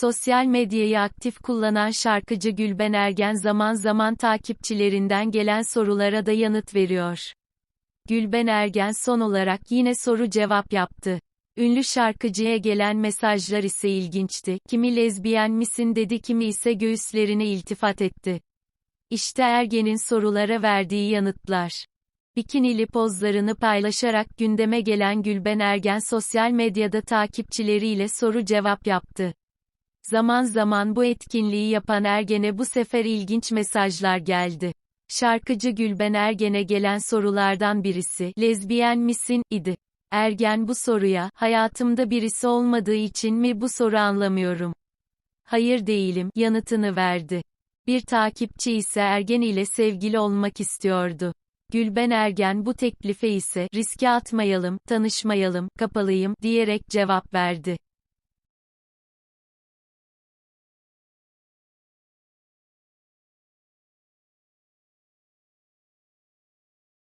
Sosyal medyayı aktif kullanan şarkıcı Gülben Ergen zaman zaman takipçilerinden gelen sorulara da yanıt veriyor. Gülben Ergen son olarak yine soru cevap yaptı. Ünlü şarkıcıya gelen mesajlar ise ilginçti. Kimi lezbiyen misin dedi kimi ise göğüslerine iltifat etti. İşte Ergen'in sorulara verdiği yanıtlar. Bikinili pozlarını paylaşarak gündeme gelen Gülben Ergen sosyal medyada takipçileriyle soru cevap yaptı. Zaman zaman bu etkinliği yapan Ergen'e bu sefer ilginç mesajlar geldi. Şarkıcı Gülben Ergen'e gelen sorulardan birisi, lezbiyen misin, idi. Ergen bu soruya, hayatımda birisi olmadığı için mi bu soru anlamıyorum. Hayır değilim, yanıtını verdi. Bir takipçi ise Ergen ile sevgili olmak istiyordu. Gülben Ergen bu teklife ise, riske atmayalım, tanışmayalım, kapalıyım, diyerek cevap verdi.